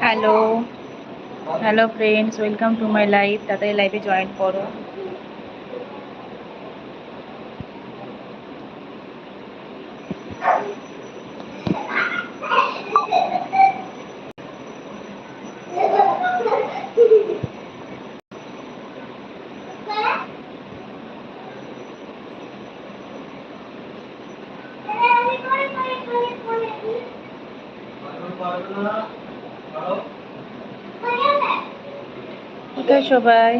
Hello hello friends welcome to my life তাড়াতাড়ি লাইফে join করো। সবাই।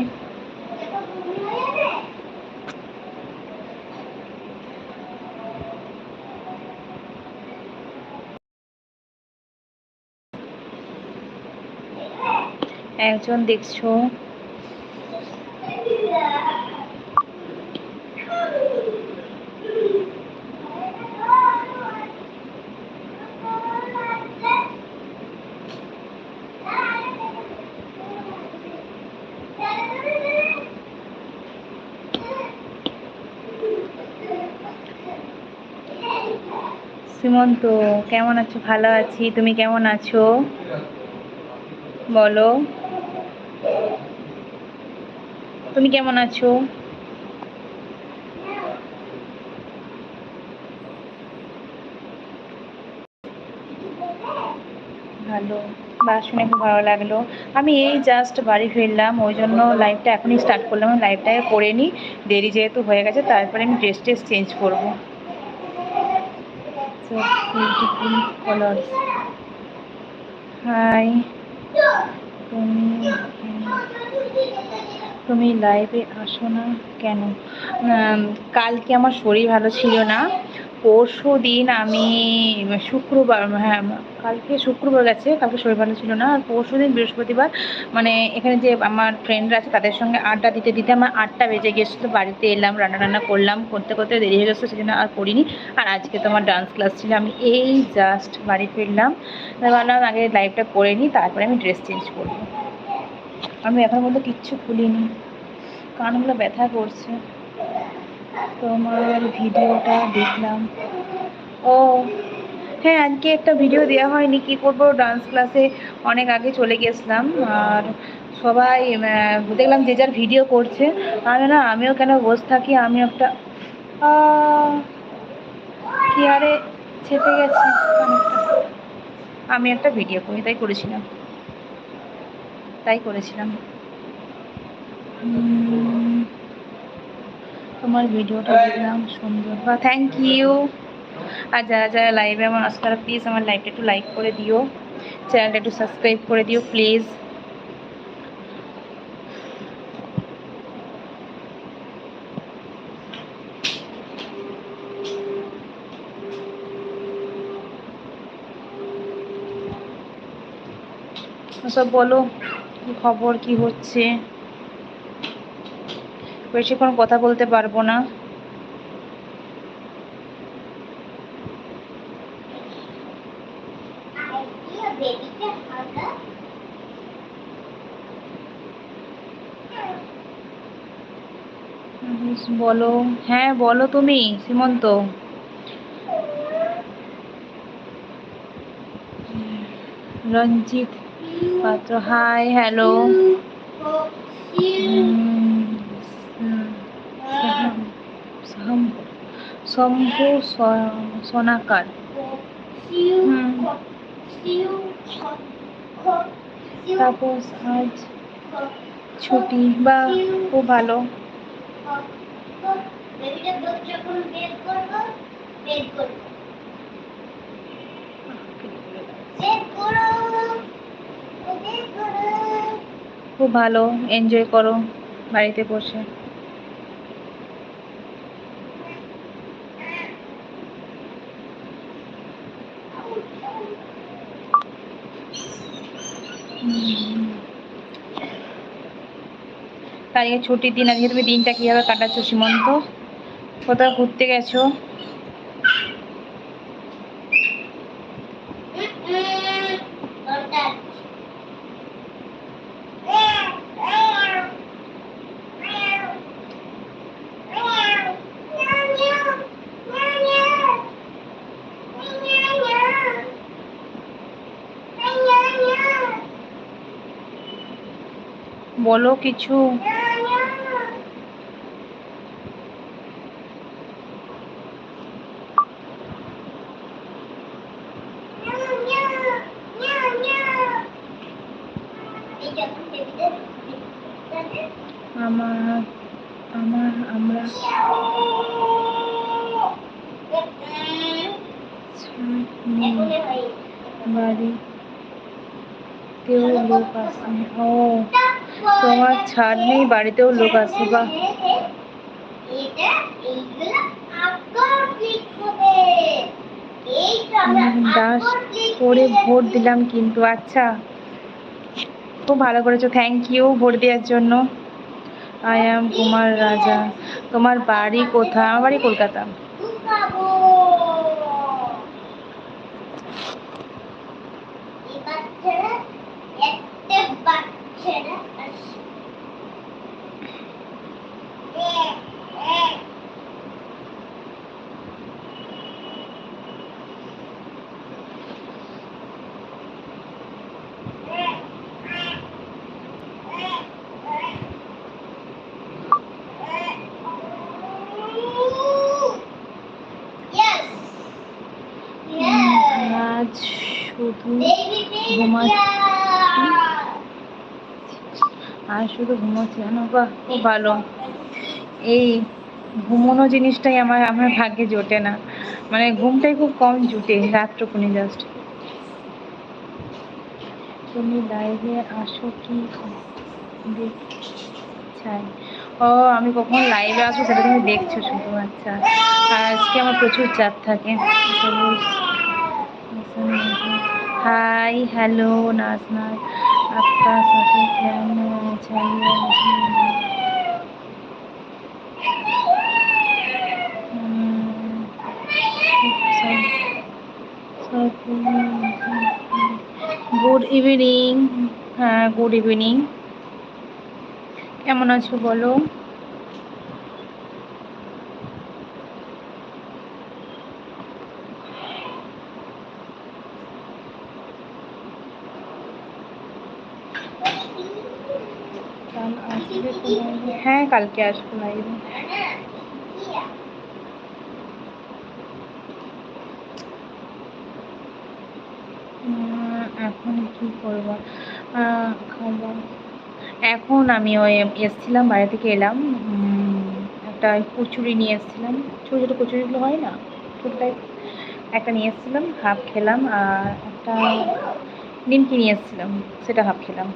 একজন দেখছ? সীমন্ত কেমন আছো? ভালো আছি। তুমি কেমন আছো? বলো। তুমি কেমন আছো? ভালো। বা শুনে খুব ভালো লাগল। আমি এই জাস্ট বাড়ি ফিরলাম, ওই জন্য লাইভটা এখনই স্টার্ট করলাম। লাইভটাকে করে নিই। দেরি যেহেতু হয়ে গেছে, তারপরে আমি ড্রেস ট্রেস চেঞ্জ করব। হাই তুমি তুমি লাইভে আসো না কেন? কালকে আমার শরীর ভালো ছিল না। পরশু দিন আমি শুক্রবার হ্যাঁ কালকে শুক্রবার গেছে, কালকে শরীর ভালো ছিল না, আর পরশু দিন বৃহস্পতিবার মানে এখানে যে আমার ফ্রেন্ডরা আছে, তাদের সঙ্গে আড্ডা দিতে দিতে আমার আটটা বেজে গেছিল বাড়িতে এলাম রান্না রান্না করলাম, করতে করতে দেরি হয়ে গেছিল সেজন্য আর করিনি। আর আজকে তো আমার ডান্স ক্লাস ছিল, আমি এই জাস্ট বাড়ি ফিরলাম ভাবলাম আগে লাইভটা করে নিই, তারপরে আমি ড্রেস চেঞ্জ করব। আমি এখন মধ্যে কিচ্ছু খুলিনি কানগুলো ব্যথা করছে। তোমার ভিডিওটা দেখলাম। ও হ্যাঁ আজকে একটা ভিডিও দেওয়া হয়নি, কি করব? ডান্স ক্লাসে অনেক আগে চলে গেছিলাম, আর সবাই দেখলাম যে যার ভিডিও করছে। আমি না, আমিও কেন বসে থাকি আমি একটা কি আরে ছেপে গেছে। আমি একটা ভিডিও করি, তাই করেছিলাম। তাই করেছিলাম। তোমার ভিডিওটা দেখলাম সুন্দর। বা থ্যাংক ইউ আর যারা যারা লাইভে আমার আসতে তারা প্লিজ আমার লাইভটা একটু লাইক করে দিও। চ্যানেলটা একটু সাবস্ক্রাইব করে দিও প্লিজ সব বলো কি খবর কি হচ্ছে? বেশিক্ষণ কথা বলতে পারব না। বলো। হ্যাঁ বলো তুমি সীমন্ত রঞ্জিত পাত্র হাই হ্যালো শম্ভু সোনাকার তাপস আজ ছুটি বা খুব ভালো। খুব ভালো এনজয় করো বাড়িতে বসে। কালকে ছুটির দিন আজকে তুমি দিনটা কীভাবে কাটাচ্ছ সীমন্ত? কোথাও ঘুরতে গেছো? বলো কিছু। বাড়িতেও লোক আসে বা দাস করে ভোট দিলাম কিন্তু আচ্ছা। খুব ভালো করেছ থ্যাংক ইউ ভোট দেওয়ার জন্য। আই এম কুমার রাজা। তোমার বাড়ি কোথায়? আমার বাড়ি কলকাতা। আর শুধু ঘুমোচ্ছি জানো? বাহ, খুব ভালো। এই ঘুমোনো জিনিসটাই আমার আমার ভাগ্যে জোটে না। মানে ঘুমটাই খুব কম জুটে রাত্রকুনি জাস্ট তুমি লাইভে আসো কি দেখছাই ও, আমি কখন লাইভে আসব সেটা তুমি দেখছ শুধু আচ্ছা। আজকে আমার প্রচুর চাপ থাকে। হাই হ্যালো নাজনার আপনার সাথে কেমন গুড ইভিনিং হ্যাঁ গুড ইভিনিং কেমন আছো বলো কাল আসবে তো live এ? হ্যাঁ কালকে আসব লাইভে এখন কি করব? আহ, এখন আমি ওই এসছিলাম বাইরে থেকে এলাম। একটা কচুরি নিয়ে এসেছিলাম। ছোটো ছোটো কচুরিগুলো হয় না? ছোটো একটা নিয়ে এসেছিলাম হাফ খেলাম। আর একটা নিমকি নিয়ে এসেছিলাম সেটা হাফ খেলাম।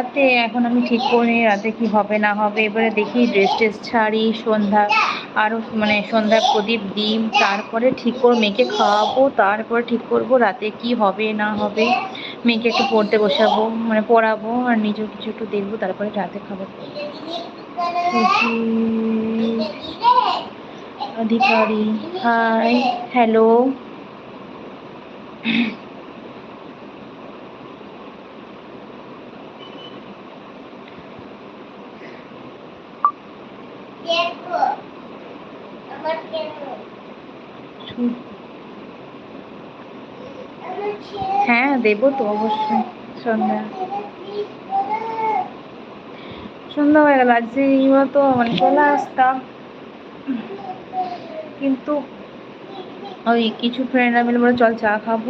রাতে, এখন আমি ঠিক করিনি, রাতে কি হবে, না হবে। এবারে দেখি ড্রেস ট্রেস ছাড়ি সন্ধ্যা আরও মানে সন্ধ্যার প্রদীপ দিই তারপরে ঠিক করে মেয়েকে খাওয়াবো, তারপরে ঠিক করব রাতে কি হবে, না হবে। মেয়েকে একটু পড়তে বসাবো মানে পড়াবো, আর নিজেও কিছু একটু দেখব, তারপরে রাতে খাব। অধিকারী হাই হ্যালো হ্যাঁ দেবো তো অবশ্যই, সন্ধ্যা। সন্ধ্যা হয়ে গেল, আজকে তো মানে চলে আসতাম। কিন্তু ওই কিছু ফ্রেন্ডরা মিলে বলে, চল চা খাব।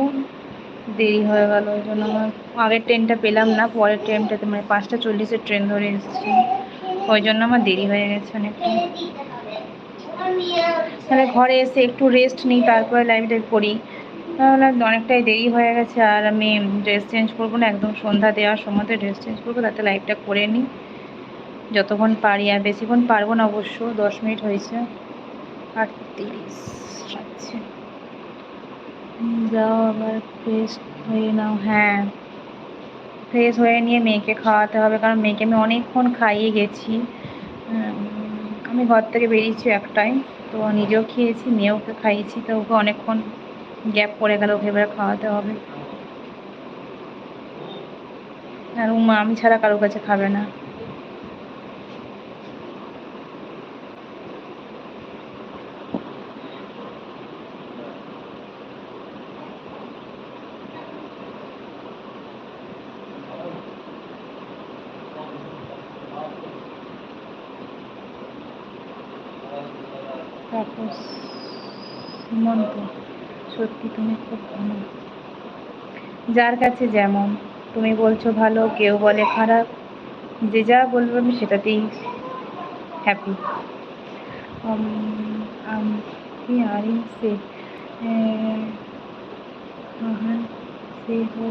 দেরি হয়ে গেল, ওই জন্য আমার আগের ট্রেনটা পেলাম না, পরের ট্রেনটাতে মানে পাঁচটা চল্লিশের ট্রেন ধরে এসেছি। ওই জন্য আমার দেরি হয়ে গেছে অনেকটা। তাহলে ঘরে এসে একটু রেস্ট নিই, তারপরে লাইভটা করি। তাহলে অনেকটাই দেরি হয়ে গেছে, আর আমি ড্রেস চেঞ্জ করব না, একদম সন্ধ্যা দেওয়ার সময়তে ড্রেস চেঞ্জ করব, তাতে লাইভটা করে নিই। যতক্ষণ পারি, আর বেশিক্ষণ পারব না অবশ্য, দশ মিনিট হয়েছে। আটত্রিশ আচ্ছা। যাও আবার ফ্রেশ হয়ে নাও হ্যাঁ। ফ্রেশ হয়ে নিয়ে মেয়েকে খাওয়াতে হবে কারণ মেয়েকে আমি অনেকক্ষণ খাইয়ে গেছি। উম, আমি ঘর থেকে বেরিয়েছি একটাই তো নিজেও খেয়েছি মেয়েওকে খাইয়েছি তো ওকে অনেকক্ষণ গ্যাপ পড়ে গেল ওকে এবার খাওয়াতে হবে। আর ও মা আমি ছাড়া কারোর কাছে খাবে না তাপস মতো। সত্যি তুমি খুব ভালো। যার কাছে যেমন। তুমি বলছো ভালো, কেউ বলে খারাপ। যে যা বলব আমি সেটাতেই হ্যাপি কি আর সে হ্যাঁ সে হো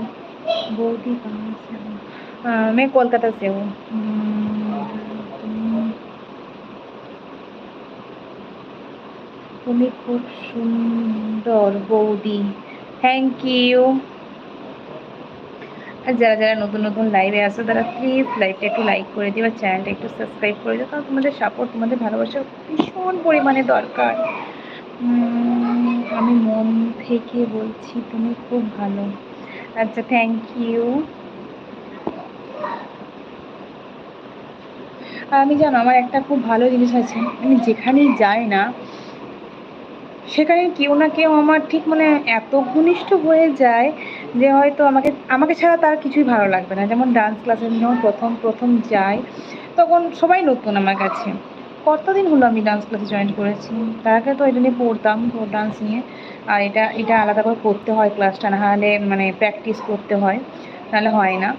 আমি কলকাতা সে তুমি খুব সুন্দর বৌদি। থ্যাংক ইউ আর যারা যারা নতুন নতুন লাইভে আসো তারা প্লিজ লাইভটা একটু লাইক করে দিও আর চ্যানেলটা একটু সাবস্ক্রাইব করে দিও, কারণ তোমাদের সাপোর্ট তোমাদের ভালোবাসা ভীষণ পরিমাণে দরকার। আমি মন থেকে বলছি তুমি খুব ভালো। আচ্ছা থ্যাংক ইউ আমি জানো, আমার একটা খুব ভালো জিনিস আছে। আমি যেখানেই যাই না সেখানে কেউ না কেউ আমার ঠিক মানে এত ঘনিষ্ঠ হয়ে যায় যে হয়তো আমাকে আমাকে ছাড়া তার কিছুই ভালো লাগবে না। যেমন ডান্স ক্লাসে যখন প্রথম প্রথম যাই, তখন সবাই নতুন আমার কাছে। কতদিন হলো আমি ডান্স ক্লাসে জয়েন করেছি? তার আগে তো এটা নিয়ে পড়তাম ডান্স নিয়ে। আর এটা এটা আলাদা করে করতে হয় ক্লাসটা নাহলে মানে প্র্যাকটিস করতে হয়, নাহলে হয় না।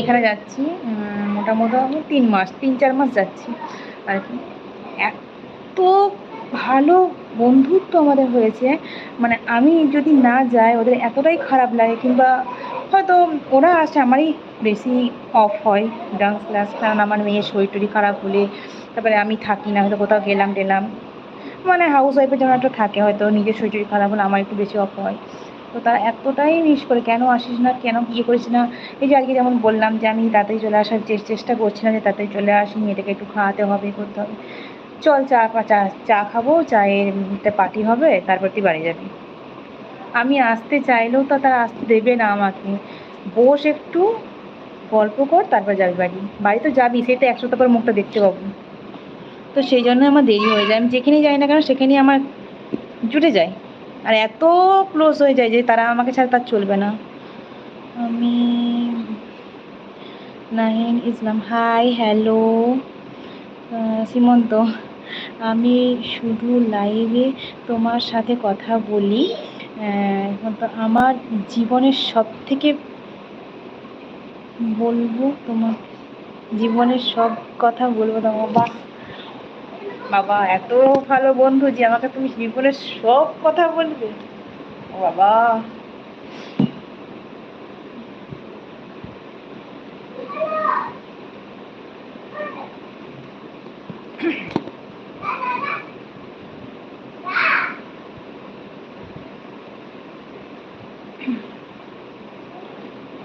এখানে যাচ্ছি মোটামুটি আমি তিন মাস, তিন, চার মাস যাচ্ছি। আর কি। এত ভালো বন্ধুত্ব আমাদের হয়েছে। মানে আমি যদি না যাই, ওদের এতটাই খারাপ লাগে কিংবা হয়তো ওরা আসে, আমারই বেশি অফ হয়। ডান্স ক্লাস কারণ আমার মেয়ের শরীর টরি খারাপ হলে তারপরে আমি থাকি না, হয়তো কোথাও গেলাম টেলাম। মানে হাউস ওয়াইফের জন্য একটা থাকে, হয়তো নিজের শরীর টরি খারাপ হলে আমার একটু বেশি অফ হয়। তো তারা এতটাই মিস করে, কেন আসিস না, কেন ইয়ে করিস না? এই যে আজকে যেমন বললাম যে আমি তাড়াতাড়ি চলে আসার চেষ্টা করছিলাম যে তাড়াতাড়ি চলে আসি মেয়েটাকে একটু খাওয়াতে হবে, করতে হবে। চল চা চা চা খাব, চায়ের পার্টি হবে, তারপর তুই বাড়ি যাবি। আমি আসতে চাইলেও তো তারা আসতে দেবে না আমাকে। বস একটু গল্প কর, তারপর যাবি বাড়ি। বাড়ি তো যাবি, সেই তো এক সপ্তাহ পর মুখটা দেখতে পাবো। তো সেই জন্য আমার দেরি হয়ে যায়। আমি যেখানেই যাই না কেন, সেখানেই আমার জুটে যায়। আর এত ক্লোজ হয়ে যায় যে তারা আমাকে ছাড়া তার চলবে না। আমি নাহিন ইসলাম হাই হ্যালো সীমন্ত। আমি শুধু লাইভে তোমার সাথে কথা বলি। আমার জীবনের সব থেকে বলব তোমার জীবনের সব কথা বলব তোমার। বাবা বাবা, এত ভালো বন্ধু যে আমাকে তুমি জীবনের সব কথা বলবে। বাবা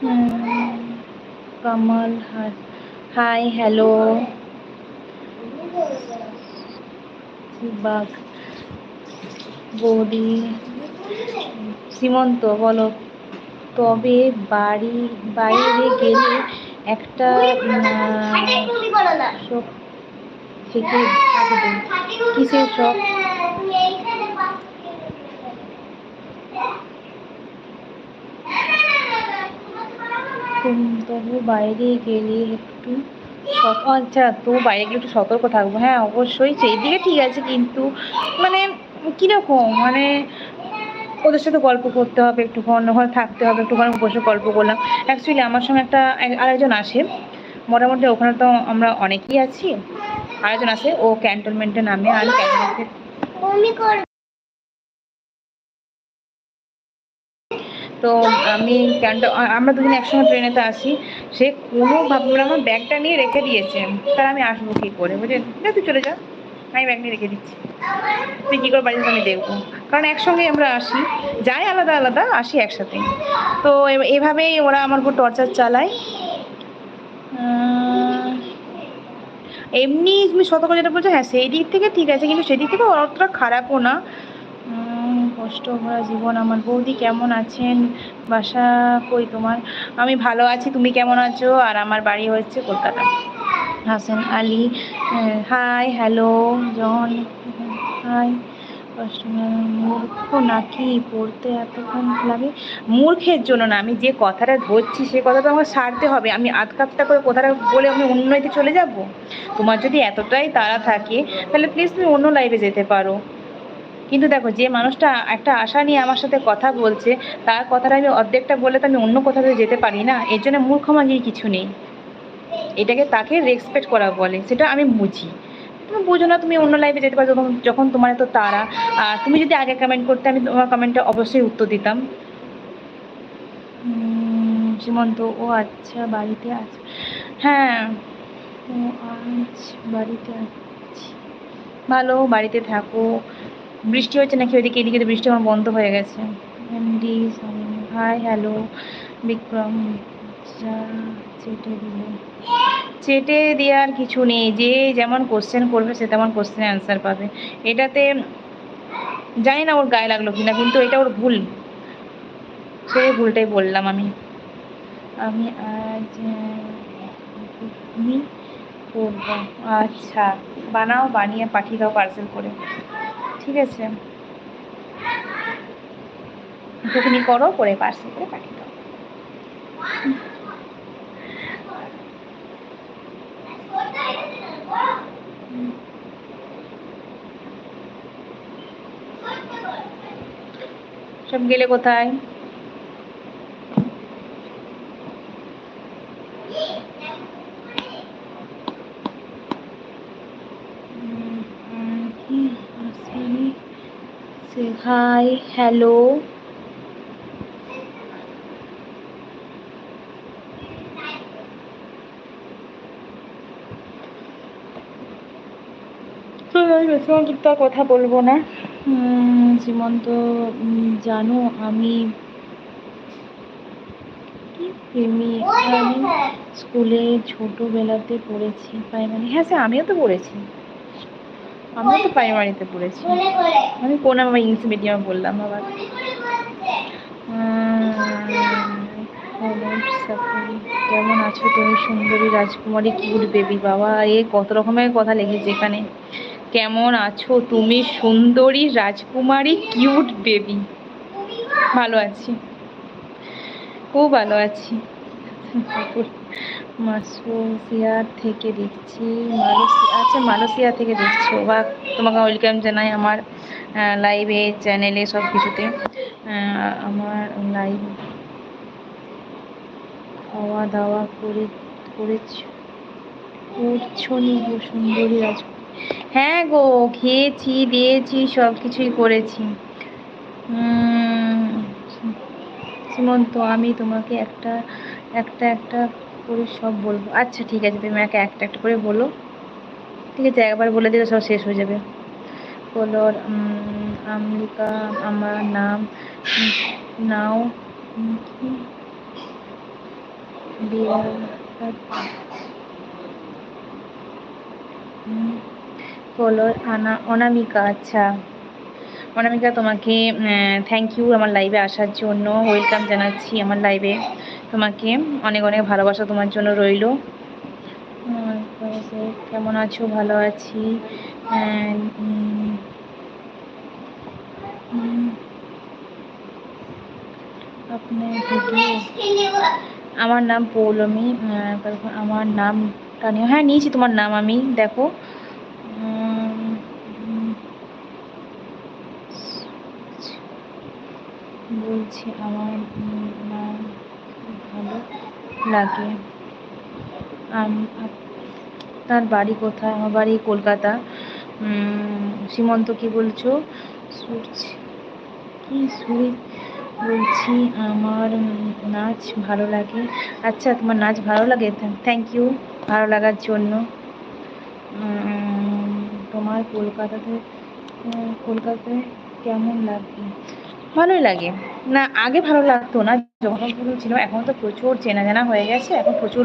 হুম, কমল, হাই হ্যালো। বাঘ, বৌদি সীমন্ত বলো। তবে বাড়ি, বাইরে গেলে একটা থেকে কিসের শখ তুম- তবু বাইরে গেলে একটু আচ্ছা তো বাইরে গেলে একটু সতর্ক থাকব। হ্যাঁ অবশ্যই সেই দিকে ঠিক আছে, কিন্তু মানে কীরকম? মানে ওদের সাথে গল্প করতে হবে একটুক্ষণ ওখানে থাকতে হবে একটুখানি বসে গল্প করলাম। অ্যাকচুয়ালি আমার সঙ্গে একটা এক- আরেকজন আসে। মোটামুটি ওখানে তো আমরা অনেকেই আছি। আরেকজন আসে, ও ক্যান্টনমেন্টে নামে, আর ক্যান্টনমেন্টে তো আমি ক্যান্ট আমরা দুদিন একসঙ্গে ট্রেনেতে আসি। সে কোনো ভাবনা আমার ব্যাগটা নিয়ে রেখে দিয়েছে। তার আমি আসব কী করে? বুঝলি না তুই চলে যা। আমি ব্যাগ নিয়ে রেখে দিচ্ছি। তুই কী করে বাড়িতে আমি দেখব? কারণ একসঙ্গে আমরা আসি। যাই আলাদা আলাদা, আসি একসাথে। তো এভাবেই ওরা আমার উপর টর্চার চালায়। এমনি তুমি সতর্ক যেটা বলছো হ্যাঁ সেই দিক থেকে ঠিক আছে। কিন্তু সেদিক থেকে অতটা খারাপও না। কষ্ট ভরা জীবন, আমার বৌদি কেমন আছেন? বাসা কই তোমার? আমি ভালো আছি, তুমি কেমন আছো? আর আমার বাড়ি হচ্ছে Kolkata. Hasan Ali hi hello John hi কষ্ট মূর্খ নাকি? পড়তে এতক্ষণ লাগে। মূর্খের জন্য না, আমি যে কথাটা ধরছি, সে কথাটা আমাকে সারতে হবে। আমি আধ কাপটা করে কথাটা বলে আমি অন্য চলে যাব? তোমার যদি এতটাই তাড়া থাকে, তাহলে প্লিজ তুমি অন্য লাইভে যেতে পারো। কিন্তু দেখো, যে মানুষটা একটা আশা নিয়ে আমার সাথে কথা বলছে, তার কথাটা আমি অর্ধেকটা বলে তো আমি অন্য কোথাও যেতে পারি না। এর জন্য মূর্খমাগির কিছু নেই। এটাকে তাকে রেসপেক্ট করা বলে, সেটা আমি বুঝি। তুমি বুঝো না, তুমি অন্য লাইফে যেতে পারো, যখন তোমার এত তারা আর তুমি যদি আগে কমেন্ট করতে, আমি তোমার কমেন্টে অবশ্যই উত্তর দিতাম। সীমন্ত, ও আচ্ছা বাড়িতে আছে হ্যাঁ। ও বাড়িতে আছি। ভালো, বাড়িতে থাকো। বৃষ্টি হচ্ছে নাকি ওইদিকে, এদিকে তো বৃষ্টি আমার বন্ধ হয়ে গেছে। এমডি হাই হ্যালো বিক্রম চেটে দিল। চেটে দেওয়ার কিছু নেই, যে যেমন কোশ্চেন করবে সে তেমন কোশ্চেনে অ্যান্সার পাবে। এটাতে, জানি না ওর গায়ে লাগল কিনা, কিন্তু এটা ওর ভুল। সেই ভুলটাই বললাম আমি। আমি আজ করব। আচ্ছা বানাও, বানিয়ে পাঠিয়ে দাও পার্সেল করে। ঠিক আছে। ঘুগনি করো করে পার্সেল করে পাঠিয়ে দাও। সব গেলে কোথায়? তো আমি বেশি আর কথা বলব না। সীমন্ত উম, জানো আমি প্রেমী? স্কুলে ছোটবেলাতে পড়েছি প্রাইমারি হ্যাঁ স্যার আমিও তো পড়েছি। আমিও তো প্রাইমারিতে পড়েছি। আমি কোন আমার ইংলিশ মিডিয়ামে বললাম আবার। কেমন আছো তুমি সুন্দরী রাজকুমারী কিউট বেবি বাবা? এ কত রকমের কথা লিখেছে এখানে। কেমন আছো তুমি সুন্দরী রাজকুমারী কিউট বেবি ভালো আছি। খুব ভালো আছি। মালয়েশিয়া থেকে দেখছি মালয়েশিয়া আচ্ছা মালয়েশিয়া থেকে দেখছ বা তোমাকে ওয়েলকাম জানাই আমার লাইভে চ্যানেলে সব কিছুতে। আমার লাইভ খাওয়া দাওয়া করে করেছ? করছ নি সুন্দরী রাজ হ্যাঁ গো খেয়েছি দিয়েছি সব কিছুই করেছি। উম, সীমন্ত আমি তোমাকে একটা একটা একটা করে সব বলব। আচ্ছা ঠিক আছে, তুমি আমাকে একটা একটা করে বলো। ঠিক আছে, একবার বলে দিলে সব শেষ হয়ে যাবে। কলর আমেরিকা আমার নাম, নাও কলর আনা অনামিকা আচ্ছা। অনামিকা, তোমাকে থ্যাংক ইউ আমার লাইভে আসার জন্য। ওয়েলকাম জানাচ্ছি আমার লাইভে তোমাকে অনেক অনেক ভালোবাসা তোমার জন্য রইল। কেমন আছো? ভালো আছি। আমার নাম পৌলমী। আমার নামটা নিয়ে হ্যাঁ নিয়েছি তোমার নাম আমি, দেখো। বলছি আমার নাম ভালো লাগে। আম- আপ- তার বাড়ি কোথায়? আমার বাড়ি কলকাতা। সীমন্ত কি বলছো? কি সুরে বলছি? আমার নাচ ভালো লাগে। আচ্ছা তোমার নাচ ভালো লাগে? থ্যাংক ইউ ভালো লাগার জন্য। তোমার কলকাতাতে, কলকাতায় কেমন লাগে? ভালোই লাগে। না, আগে ভালো লাগতো না। যখন ছিল, এখন তো প্রচুর চেনা জানা হয়ে গেছে। এখন প্রচুর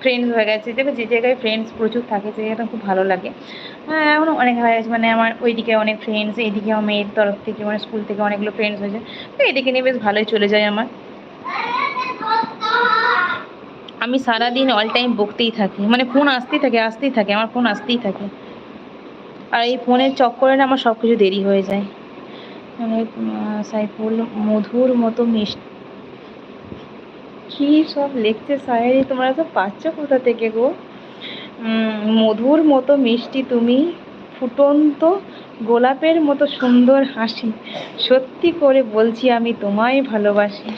ফ্রেন্ডস হয়ে গেছে। দেখবে যে জায়গায় ফ্রেন্ডস প্রচুর থাকে সে জায়গাটা খুব ভালো লাগে। হ্যাঁ এখনও অনেক হয়ে গেছে মানে আমার ওইদিকে অনেক ফ্রেন্ডস এইদিকে আমার মেয়ের তরফ থেকে মানে স্কুল থেকে অনেকগুলো ফ্রেন্ডস হয়েছে। তো এদিকে নিয়ে বেশ ভালোই চলে যায় আমার। আমি সারাদিন অল টাইম বকতেই থাকি। মানে ফোন আসতেই থাকে আসতেই থাকে। আমার ফোন আসতেই থাকে। আর এই ফোনের চক্করে না আমার সব কিছু দেরি হয়ে যায়। মানে সাইফুল মধুর মতো মিষ্টি কি সব লিখছে সাহেরি তোমরা তো পাচ্ছ কোথা থেকে গো? মধুর মতো মিষ্টি তুমি, ফুটন্ত গোলাপের মতো সুন্দর হাসি। সত্যি করে বলছি আমি তোমায় ভালোবাসি।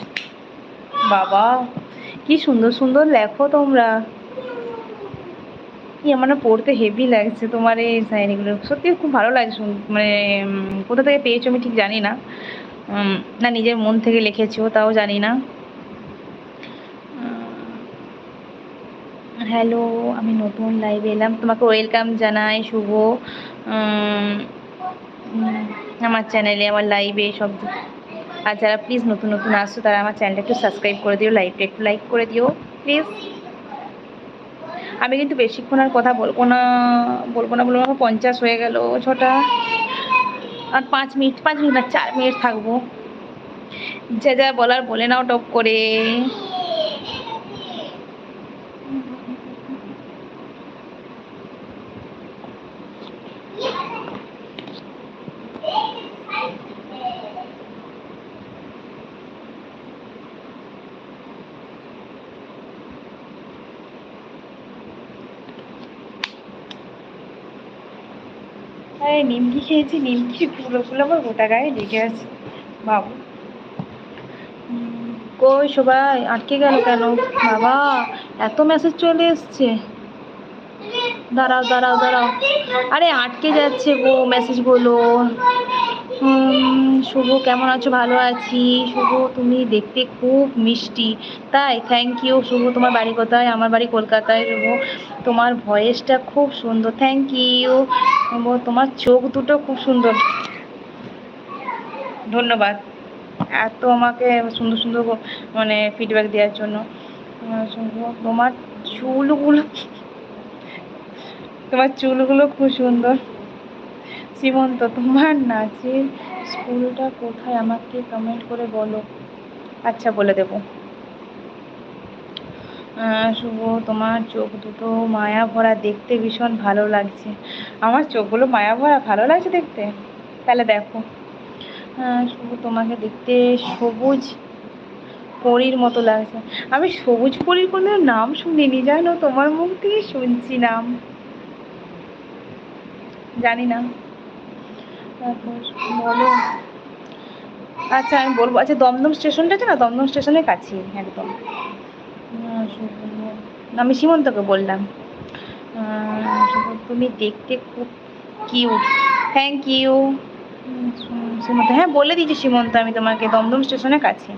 বাবা, কি সুন্দর সুন্দর লেখো তোমরা। কি আমার না পড়তে হেভি লাগছে তোমার এই শায়রিগুলো সত্যি খুব ভালো লাগছে মানে কোথা থেকে পেয়েছ আমি ঠিক জানি না। না নিজের মন থেকে লিখেছো তাও জানি না। হ্যালো আমি নতুন লাইভে এলাম। তোমাকে ওয়েলকাম জানাই, শুভ। আমার চ্যানেলে আমার লাইভে সব আর যারা প্লিজ নতুন নতুন আসছো, তারা আমার চ্যানেলটা একটু সাবস্ক্রাইব করে দিও লাইভটা একটু লাইক করে দিও প্লিজ আমি কিন্তু বেশিক্ষণ আর কথা বলব না বলব না, বলব আমার পঞ্চাশ হয়ে গেল ছটা। আর পাঁচ মিনিট পাঁচ মিনিট না, চার মিনিট থাকব। যা যা বলার বলে নাও টপ করে আরে নিমকি খেয়েছি নিমকি পুরোগুলো আমার গোটা গায়ে লেগে আছে। বাবু। কই সবাই আটকে গেল কেন? বাবা এত মেসেজ চলে এসছে। দাঁড়াও দাঁড়াও দাঁড়াও। আরে আটকে যাচ্ছে গো মেসেজগুলো উম, শুভ, কেমন আছো? ভালো আছি। শুভ, তুমি দেখতে খুব মিষ্টি। তাই থ্যাংক ইউ শুভ, তোমার বাড়ি কোথায়? আমার বাড়ি কলকাতায়, শুভ। তোমার ভয়েসটা খুব সুন্দর। থ্যাংক ইউ তোমার চোখ দুটো খুব সুন্দর। ধন্যবাদ। এত আমাকে সুন্দর সুন্দর মানে ফিডব্যাক দেওয়ার জন্য। তোমার চুলগুলো তোমার চুলগুলো খুব সুন্দর। সীমন্ত তোমার নাচের স্কুলটা কোথায় আমাকে কমেন্ট করে বলো। আচ্ছা বলে দেবো। শুভ, তোমার চোখ দুটো মায়া ভরা দেখতে ভীষণ ভালো লাগছে। আমার চোখগুলো মায়া ভরা, ভালো লাগছে দেখতে? তাহলে দেখো। শুভ, তোমাকে দেখতে সবুজ পরীর মতো লাগছে। আমি সবুজ পরীর কোনো নাম শুনিনি, জানো? তোমার মুখ থেকে শুনছি নাম জানি না। তারপর বলো। আচ্ছা আমি বলব। আচ্ছা দমদম স্টেশনটা আছে না? দমদম স্টেশনের কাছেই একদম। আমি সীমন্তকে বললাম। তুমি দেখতে খুব কিউট থ্যাংক ইউ সীমন্ত হ্যাঁ বলে দিয়েছি সীমন্ত আমি তোমাকে দমদম স্টেশনের কাছে।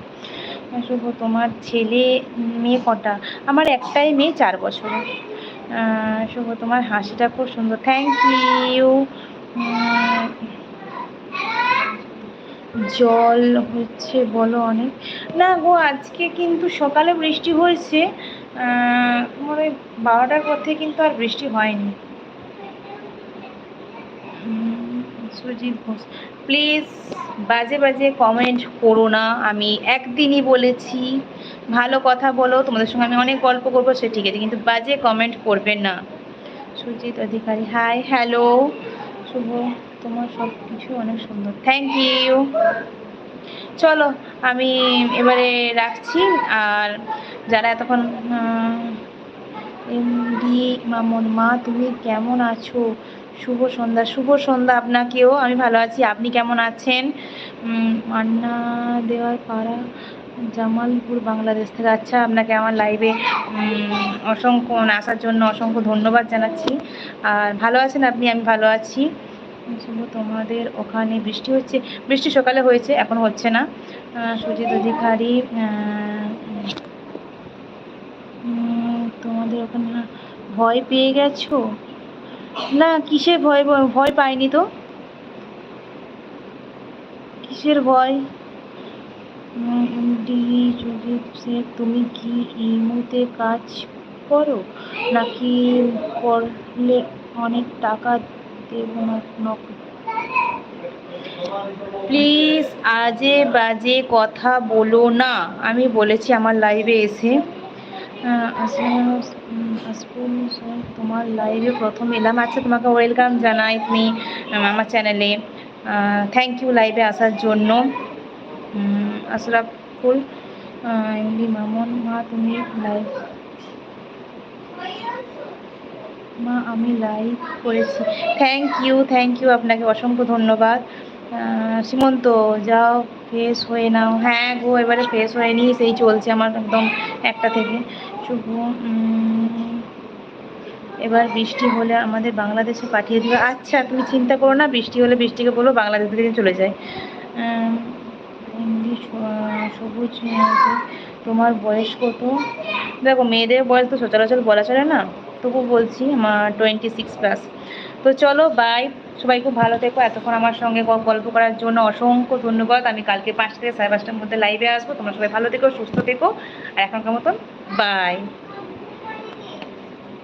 শুভ তোমার ছেলে মেয়ে কটা? আমার একটাই মেয়ে চার বছরের। আহ, শুভ তোমার হাসিটা খুব সুন্দর। থ্যাংক ইউ জল হচ্ছে বলো অনেক। না গো, আজকে কিন্তু সকালে বৃষ্টি হয়েছে। ওই বারোটার পর থেকে কিন্তু আর বৃষ্টি হয়নি। সুজিত ঘোষ প্লিজ বাজে বাজে কমেন্ট করো না। আমি একদিনই বলেছি, ভালো কথা বলো, তোমাদের সঙ্গে আমি অনেক গল্প করব, সে ঠিক আছে, কিন্তু বাজে কমেন্ট করবে না। সুজিত অধিকারী হাই হ্যালো শুভ তোমার সব কিছু অনেক সুন্দর। থ্যাংক ইউ চলো, আমি এবারে রাখছি। আর যারা এতক্ষণ এমডি মামন, মা, তুমি কেমন আছো? শুভ সন্ধ্যা শুভ সন্ধ্যা আপনাকেও। আমি ভালো আছি। আপনি কেমন আছেন? মান্না দেওয়ার পাড়া, জামালপুর, বাংলাদেশ থেকে। আচ্ছা আপনাকে আমার লাইভে অসংখ্য, আসার জন্য অসংখ্য ধন্যবাদ জানাচ্ছি। আর ভালো আছেন আপনি? আমি ভালো আছি। শুভ তোমাদের ওখানে বৃষ্টি হচ্ছে। বৃষ্টি সকালে হয়েছে, এখন হচ্ছে না। সুজিত অধিকারী তোমাদের ওখানে ভয় পেয়ে গেছো? না কিসে ভয়? ভয় পাইনি তো। কিসের ভয়? তুমি কি ইমোতে কাজ করো? নাকি করলে অনেক টাকা প্লিজ আজে বাজে কথা বলো না। আমি বলেছি আমার লাইভে এসে। তোমার লাইভে প্রথম এলাম। আচ্ছা তোমাকে ওয়েলকাম জানাই তুমি আমার চ্যানেলে থ্যাংক ইউ লাইভে আসার জন্য। আশরাফুল এমডি মামুন মা, তুমি লাইভ মা, আমি লাইভ করেছি। থ্যাংক ইউ থ্যাংক ইউ আপনাকে অসংখ্য ধন্যবাদ। সীমন্ত যাও ফ্রেশ হয়ে নাও। হ্যাঁ গো, এবারে ফ্রেশ হয়ে নিই সেই চলছে আমার একদম একটা থেকে। শুভ এবার বৃষ্টি হলে আমাদের বাংলাদেশে পাঠিয়ে দেবে। আচ্ছা তুমি চিন্তা করো না, বৃষ্টি হলে বৃষ্টিকে বলো বাংলাদেশ থেকে চলে যায়। সবুজ, তোমার বয়স কত? দেখো, মেয়েদের বয়স তো সচরাচর বলা চলে না। তবু বলছি, আমার টোয়েন্টি সিক্স প্লাস তো চলো বাই সবাই খুব ভালো থেকো। এতক্ষণ আমার সঙ্গে গল্প করার জন্য অসংখ্য ধন্যবাদ। আমি কালকে পাঁচ থেকে সাড়ে পাঁচটার মধ্যে লাইভে আসব। তোমরা সবাই ভালো থেকো, সুস্থ থেকো। আর এখনকার মতন বাই